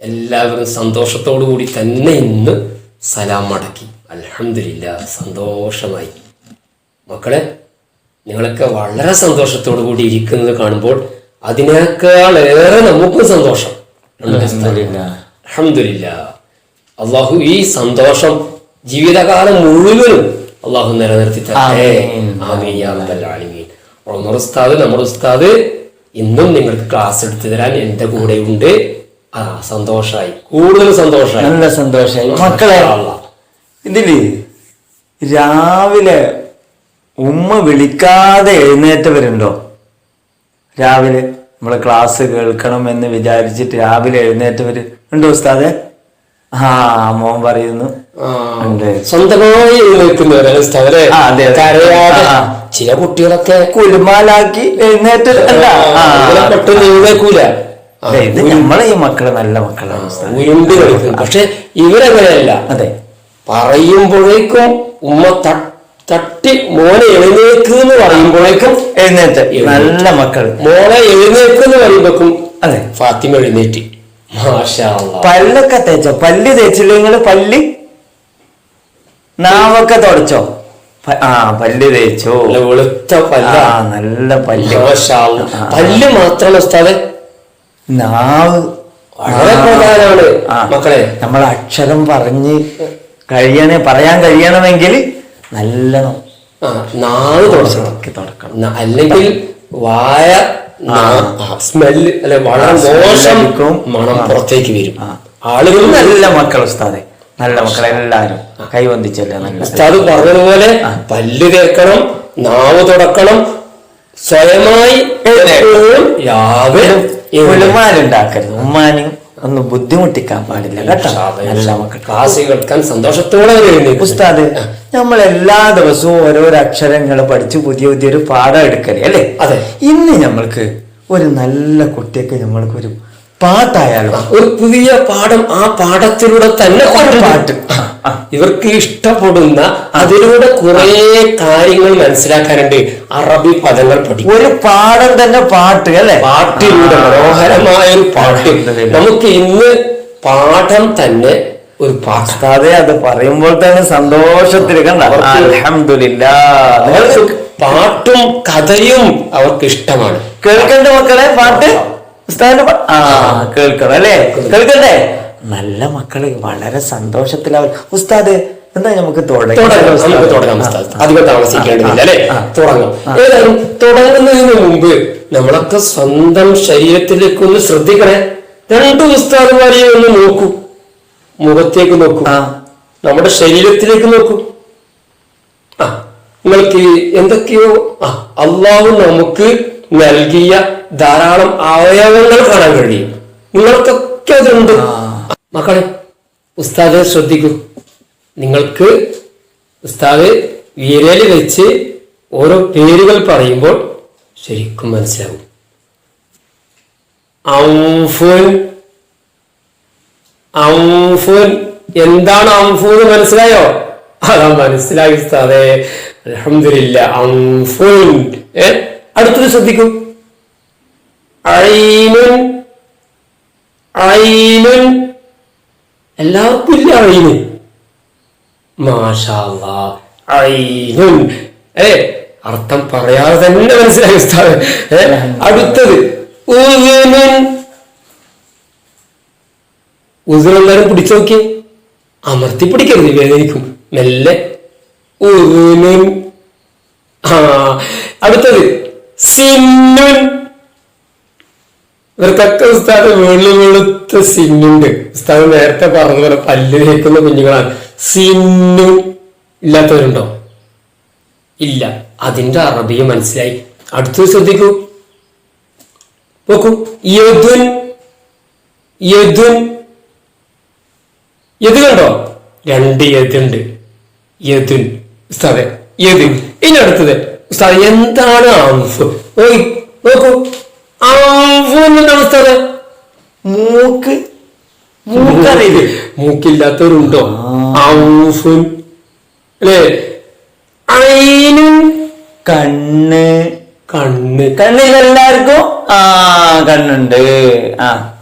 എല്ലാവരും സന്തോഷത്തോടു കൂടി തന്നെ ഇന്ന് സലാം മടക്കി അലഹമില്ല സന്തോഷമായി. മക്കളെ നിങ്ങളൊക്കെ വളരെ സന്തോഷത്തോടു കൂടി ഇരിക്കുന്നത് കാണുമ്പോൾ അതിനേക്കാൾ ഏറെ നമുക്കും സന്തോഷം. അലഹമില്ല അള്ളാഹു ഈ സന്തോഷം ജീവിതകാലം മുഴുവനും അള്ളാഹു നിലനിർത്തി ഉമർ ഉസ്താദ് നമ്മുടെ ഉസ്താദ് ഇന്നും നിങ്ങൾക്ക് ക്ലാസ് എടുത്തു തരാൻ എന്റെ കൂടെ ഉണ്ട്. ആ സന്തോഷായി. കൂടുതൽ സന്തോഷമായി നല്ല സന്തോഷമായി മക്കളെ. ഇതിൽ രാവിലെ ഉമ്മ വിളിക്കാതെ എഴുന്നേറ്റവരുണ്ടോ രാവിലെ നമ്മളെ ക്ലാസ് കേൾക്കണം എന്ന് വിചാരിച്ചിട്ട് രാവിലെ എഴുന്നേറ്റവർ ഉണ്ടോ ഉസ്താദെ? ആ മോൻ പറയുന്നു. സ്വന്തമായി. കരയാതെ ചില കുട്ടികളൊക്കെ കുലുമാലാക്കി എഴുന്നേറ്റ്. പെട്ടെന്ന് എഴുന്നേക്കൂല ഇത് നമ്മളെ ഈ മക്കൾ നല്ല മക്കളാണ് കളിക്കും പക്ഷെ ഇവരങ്ങനെയല്ല. അതെ. പറയുമ്പോഴേക്കും ഉമ്മ തട്ടി മോനെ എഴുന്നേക്ക് എന്ന് പറയുമ്പോഴേക്കും എഴുന്നേറ്റ്. നല്ല മക്കൾ മോനെ എഴുന്നേക്ക് എന്ന് പറയുമ്പോഴേക്കും അതെ. ഫാത്തിമ എഴുന്നേറ്റ്. പല്ലൊക്കെ തേച്ചോ? പല്ല് തേച്ചില്ല നിങ്ങൾ പല്ല് നാവൊക്കെ തുടച്ചോ? ആ പല്ല് തേച്ചോ? നല്ല വെളുത്ത പല്ല. നല്ല പല്ല്. പല്ല് മാത്രമല്ല ഉസ്താദെ. നാവ്. വളരെ പ്രധാനമാണ്. മക്കളെ. നമ്മൾ അക്ഷരം പറഞ്ഞ് കഴിയണേ പറയാൻ കഴിയണമെങ്കിൽ നല്ലോണം ആ നാവ് തുടക്കണം. അല്ലെങ്കിൽ വായ സ്മെല്ല് അല്ലെ വളരെ മോശം മണം പുറത്തേക്ക് വരും. ആളുകൾ നല്ല മക്കൾ ഉസ്താദെ. നല്ല മക്കൾ എല്ലാരും. കൈവന്തിച്ചല്ലേ നല്ല ഉസ്താദ് പറഞ്ഞതുപോലെ പല്ല് തേക്കണം നാവ് തുടക്കണം. സ്വയമായി യാതൊരു ഉമ്മാനുണ്ടാക്കരുത് ഉമ്മാനും ഒന്ന് ബുദ്ധിമുട്ടിക്കാൻ പാടില്ല കേട്ടോ. നല്ല മക്കൾ ക്ലാസ് കേൾക്കാൻ സന്തോഷത്തോടെ അവർ ഉസ്താദ് നമ്മൾ എല്ലാ ദിവസവും ഓരോരോ അക്ഷരങ്ങൾ പഠിച്ച് പുതിയ പുതിയൊരു പാഠം എടുക്കല്ലേ അല്ലേ? അതെ. ഇന്ന് നമ്മൾക്ക് ഒരു നല്ല കുട്ടിയൊക്കെ നമ്മൾക്ക് ഒരു പാട്ടായാലോ ഒരു പുതിയ പാഠം ആ പാഠത്തിലൂടെ തന്നെ ഒരു പാട്ട്. ഇവർക്ക് ഇഷ്ടപ്പെടുന്ന അതിലൂടെ കുറെ കാര്യങ്ങൾ മനസ്സിലാക്കാനുണ്ട്. അറബി പദങ്ങൾ പഠിക്കും ഒരു പാഠം തന്നെ പാട്ട് അല്ലെ? പാട്ടിലൂടെ മനോഹരമായ ഒരു പാട്ട്. നമുക്ക് ഇന്ന് പാഠം തന്നെ ഒരു പാട്ട്. ഉസ്താദെ അത് പറയുമ്പോൾ തന്നെ സന്തോഷത്തിൽ കണ്ട പാട്ടും കഥയും അവർക്ക് ഇഷ്ടമാണ്. കേൾക്കേണ്ട മക്കളെ പാട്ട്? ഉസ്താദിന്റെ ആ കേൾക്കണം അല്ലേ? കേൾക്കണ്ടേ? നല്ല മക്കൾ വളരെ സന്തോഷത്തിലാവും ഉസ്താദ് എന്താ നമുക്ക് തുടങ്ങാം. അധികം താമസിക്കേണ്ടതില്ല അല്ലെ? ആ. തുടങ്ങാം. ഏതായാലും തുടങ്ങുന്നതിന് മുമ്പ് നമ്മളൊക്കെ സ്വന്തം ശരീരത്തിലേക്ക് ഒന്ന് ശ്രദ്ധിക്കണേ. രണ്ട് ഉസ്താദുമാരെയും ഒന്ന് നോക്കൂ. മുഖത്തേക്ക് നോക്കൂ. നമ്മുടെ ശരീരത്തിലേക്ക് നോക്കൂ. ആ നിങ്ങൾക്ക് എന്തൊക്കെയോ ആ അള്ളാഹു നമുക്ക് നൽകിയ ധാരാളം അവയവങ്ങൾ കാണാൻ കഴിയും. നിങ്ങൾക്കൊക്കെ അതുണ്ട് മക്കളെ ഉസ്താദ് ശ്രദ്ധിക്കൂ. നിങ്ങൾക്ക് ഉസ്താദ് വീരയിൽ വെച്ച് ഓരോ പേരുകൾ പറയുമ്പോൾ ശരിക്കും മനസ്സിലാവും. ഔഫുൻ. ഔഫുൻ. എന്താണ് ഔഫു എന്ന് മനസ്സിലായോ? അതാ മനസ്സിലായി ഉസ്താദേ. അൽഹംദുലില്ല ഔഫുൻ. ഏ? അടുത്തത് ശ്രദ്ധിക്കൂ. ഐനുൻ ഐനുൻ എല്ലാവർക്കും ഇല്ല ഐന് മാഷാ അല്ലാ, ഐനുൻ ഏ അർത്ഥം പറയാതെ തന്നെ മനസ്സിലായി ഉസ്താദ്. അടുത്തത് ഉദരം പിടിച്ചു നോക്കി അമർത്തി പിടിക്കരുത് വേദനിക്കും. മെല്ലെ ഉദുനുൻ ആ അടുത്തത് സിന്നുൻ ഇവർക്കൊക്കെ ഉസ്താദ് വെളു വെളുത്ത സിന്നുണ്ട്. ഉസ്താദ് നേരത്തെ പറഞ്ഞ പോലെ പല്ല് തേക്കുന്ന കുഞ്ഞുങ്ങളാണ്. സിന്നു ഇല്ലാത്തവരുണ്ടോ? ഇല്ല. അതിന്റെ അറബിയെ മനസ്സിലായി. അടുത്തത് ശ്രദ്ധിക്കൂ. നോക്കൂ. യദുൻ യദുൻ. യദ് കണ്ടോ? രണ്ട് യതുണ്ട് യദുൻ. ഉസ്താദെ യദ് ഇനി അടുത്തത്. ഉസ്താദ് എന്താണ് ആംഫ് നോക്കി നോക്കൂ. ആംഫു എന്താണ് ഉസ്താദെ മൂക്ക് മൂക്കറിയില്ലേ? മൂക്കില്ലാത്തവരുണ്ടോ? ഔഫുൻ അല്ലേ? ഐനുൻ കണ്ണ്. കണ്ണ്. കണ്ണിൽ എല്ലാവർക്കും? ആ കണ്ണുണ്ട്. ആ.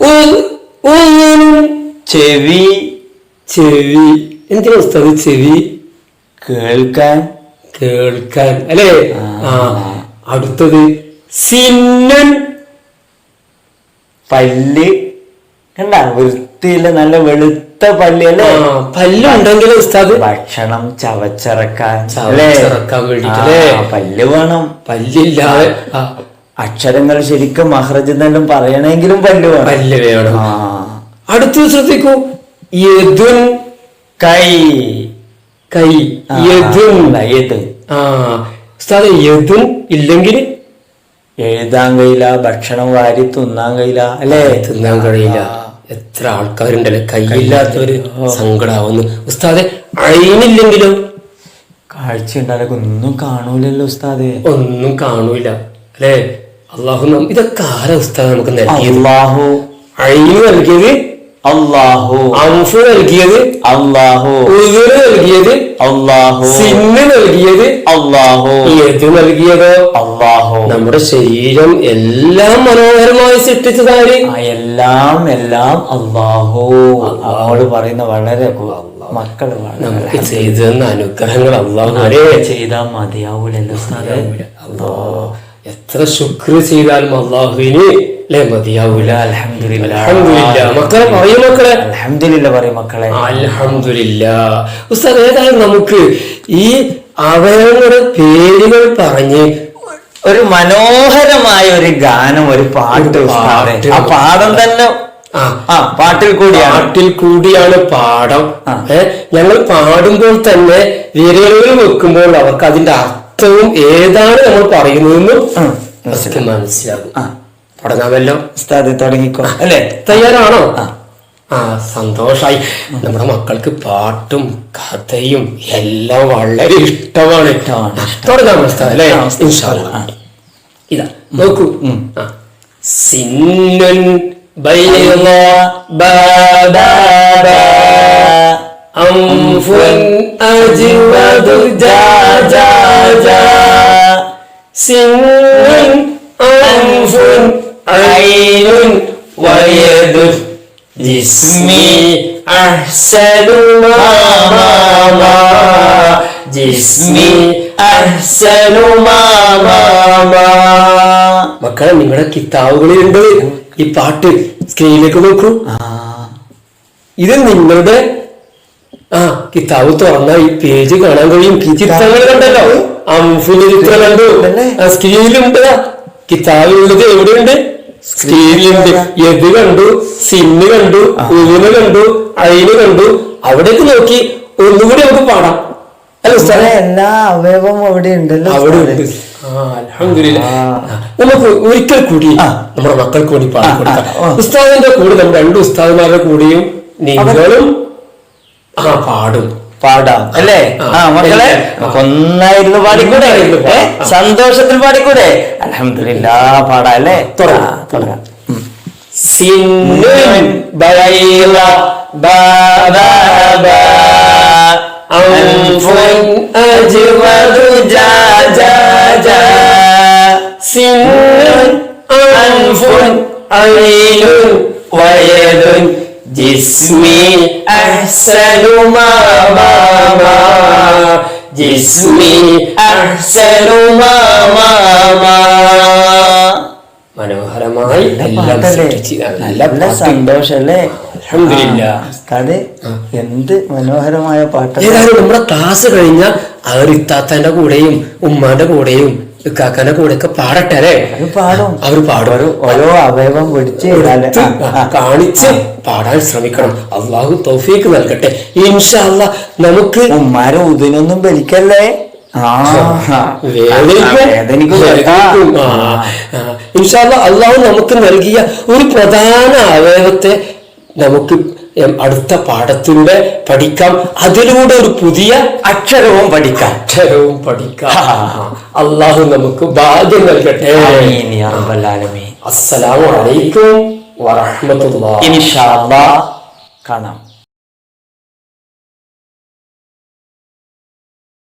ചെവി. ചെവി. എന്തിനാ ഉസ്താദ് ചെവി? കേൾക്കാൻ. കേൾക്കാൻ. അല്ലേ? ആ. അടുത്തത് സിന്നൻ പല്ല്. കണ്ട? വൃത്തിയില്ല നല്ല വെളുത്ത പല്ല് അല്ലേ? പല്ലുണ്ടെങ്കിൽ ഉസ്താദ്. ഭക്ഷണം ചവച്ചിറക്കാൻ? ചവച്ചിറക്കാൻ വേണ്ടിട്ടല്ലേ? പല്ല് വേണം. പല്ലില്ല അക്ഷരങ്ങൾ ശരിക്കും മഹ്റജ് എന്നെല്ലാം പറയണമെങ്കിലും പല്ല് വേണം. പല്ല് വേണം. അടുത്തത് ശ്രദ്ധിക്കൂ. യദുൻ കൈ. കൈ യത് ആ ഉസ്താദ് ഇല്ലെങ്കിൽ എഴുതാൻ കഴിയില്ല ഭക്ഷണം വാരി തിന്നാൻ കഴിയില്ല അല്ലേ? തിന്നാൻ കഴിയില്ല. എത്ര ആൾക്കാരുണ്ടല്ലേ? കൈയില്ലാത്തവര് സങ്കടാവുന്നു. ഉസ്താദെ അയിനില്ലെങ്കിലും കാഴ്ച ഉണ്ടാലൊക്കെ ഒന്നും കാണൂലല്ലോ ഉസ്താദെ. ഒന്നും കാണൂല അല്ലേ? അള്ളാഹു ഇതൊക്കെ ആരാ ഉസ്താദ് നമുക്ക് നൽകിയത്? അള്ളാഹു. അയിന് നൽകിയത് അള്ളാഹു അംഫു നൽകിയത് അള്ളാഹു ഉദുര് നൽകിയത് അള്ളാഹു സിന്ന് നൽകിയത് അള്ളാഹു ഏത് നൽകിയത് അള്ളാഹു നമ്മുടെ ശരീരം എല്ലാം മനോഹരമായി സൃഷ്ടിച്ചതാര് ആ എല്ലാം എല്ലാം അള്ളാഹു അവൾ പറയുന്ന വളരെ മക്കൾ നമുക്ക് ചെയ്തു തന്ന അനുഗ്രഹങ്ങൾ അള്ളാഹു ചെയ്താൽ മതിയാവൂലല്ലോ അല്ലോ എത്ര ശുക്ർ ചെയ്താലും അള്ളാഹുവിന് അല്ലെ മതിയാവൂല. മക്കളെ പറയൂ മക്കളെ. അലഹമില്ല പറയും മക്കളെ. അലഹമില്ല ഉസ്താദ് ഏതായാലും നമുക്ക് ഈ അവയവങ്ങളുടെ പേരുകൾ പറഞ്ഞ് ഒരു മനോഹരമായ ഒരു ഗാനം ഒരു പാട്ട്. ആ പാഠം തന്നെ ആ. പാട്ടിൽ കൂടിയാണ്. പാട്ടിൽ കൂടിയാണ് പാഠം ഞങ്ങൾ പാടുമ്പോൾ തന്നെ വിരലുകൾ വെക്കുമ്പോൾ അവർക്ക് അതിന്റെ അർത്ഥവും ഏതാണ് നമ്മൾ പറയുന്നതെന്നും മനസ്സിലാകും. തുടങ്ങാമല്ലോ. ഉസ്താദ് തുടങ്ങിക്കോ. അല്ലേ? തയ്യാറാണോ? ആ. സന്തോഷായി. നമ്മുടെ മക്കൾക്ക് പാട്ടും കഥയും എല്ലാം വളരെ ഇഷ്ടമാണ്. തുടങ്ങാം ഉസ്താദ് അല്ലേ. ഇതാ നോക്കൂ. സിന്നുൻ ബൈള ബാബാബാ അംഫുൻ അജ്വദു ജാ ജാ ജാ. സിന്നുൻ ويد جسمي أحسن അഹ്സനു മാ. മാ മാ. മക്കളെ നിങ്ങളുടെ കിതാബുകളിലുണ്ട് ഈ പാട്ട് സ്ക്രീനിലേക്ക് നോക്കൂ. ഇത് നിങ്ങളുടെ ആ കിതാബ് തുറന്നാൽ ഈ പേജ് കാണാൻ കഴിയും. ചിത്രങ്ങൾ കണ്ടല്ലോ. അംഫുന്റെ ചിത്രം കണ്ടു. സ്ക്രീനിലുണ്ട്. കിതാബിലുള്ളത് എവിടെയുണ്ട്? സ്ക്രീനിലുണ്ട് എത് കണ്ടു സിന്ന് കണ്ടു ഉവിന് കണ്ടു അയിന് കണ്ടു. അവിടേക്ക് നോക്കി ഒന്നുകൂടി നമുക്ക് പാടാം. എല്ലാ അവയവവും അവിടെ ഉണ്ടല്ലോ അവിടെ ഉണ്ട്. നമുക്ക് ഒരിക്കൽ കൂടി. നമ്മുടെ മക്കൾക്ക് കൂടി പാടി കൊടുക്കാം ഉസ്താദിന്റെ കൂടെ നമ്മുടെ രണ്ട് ഉസ്താദുമാരുടെ കൂടെയും നിങ്ങളും ആ പാടും. പാടാം അല്ലേ ആ. മക്കളെ ഒന്നായിരുന്നു പാടിക്കൂടെ. സന്തോഷത്തിൽ പാടിക്കൂടെ അലഹമില്ല പാടാം അല്ലേ തുടങ്ങാം. തുടങ്ങാം ഉം. സിന്നുൻ ബൈള ബാബാബാ അൻഫുൻ അജ്വദു ജാ ജാ ജാ സിന്നുൻ അൻഫുൻ ഐനുൻ വയദുൻ ജിസ്മി അഹ്സനു മാ മാ മാ ജിസ്മി അഹ്സനു മാ മാ മാ മനോഹരമായി നല്ല അൽഹംദുലില്ലാ. ഉസ്താദ് എന്ത് മനോഹരമായ പാട്ട് ഏതായാലും നമ്മുടെ ക്ലാസ് കഴിഞ്ഞാൽ അവർ ഇത്താത്തന്റെ കൂടെയും ഉമ്മാന്റെ കൂടെയും കൂടെ ഒക്കെ പാടട്ടെ അല്ലേ? പാടും. അവർ പാടും. ഓരോ അവയവം പിടിച്ച്. കാണിച്ച് പാടാൻ ശ്രമിക്കണം. അള്ളാഹു തൗഫീക്ക് നൽകട്ടെ. ഇൻഷാ അല്ലാ നമുക്ക് ഉമ്മാരെ ഉദിനൊന്നും വലിക്കല്ലേ ആ വേദനിക്കും. വേദനിക്കും. വേദനിക്കും. ആ, ആ. ഇൻഷാ അല്ലാ അള്ളാഹു നമുക്ക് നൽകിയ ഒരു പ്രധാന അവയവത്തെ നമുക്ക് അടുത്ത പാഠത്തിലൂടെ പഠിക്കാം. അതിലൂടെ ഒരു പുതിയ അക്ഷരവും പഠിക്കാം. അക്ഷരവും പഠിക്കാം. അള്ളാഹു നമുക്ക് ഭാഗ്യം നൽകട്ടെ. ആമീൻ യാ റബ്ബൽ ആലമീൻ. അസ്സലാമു അലൈക്കും വറഹ്മത്തുള്ളാഹി. ഇൻഷാ അല്ലാ കാണാം.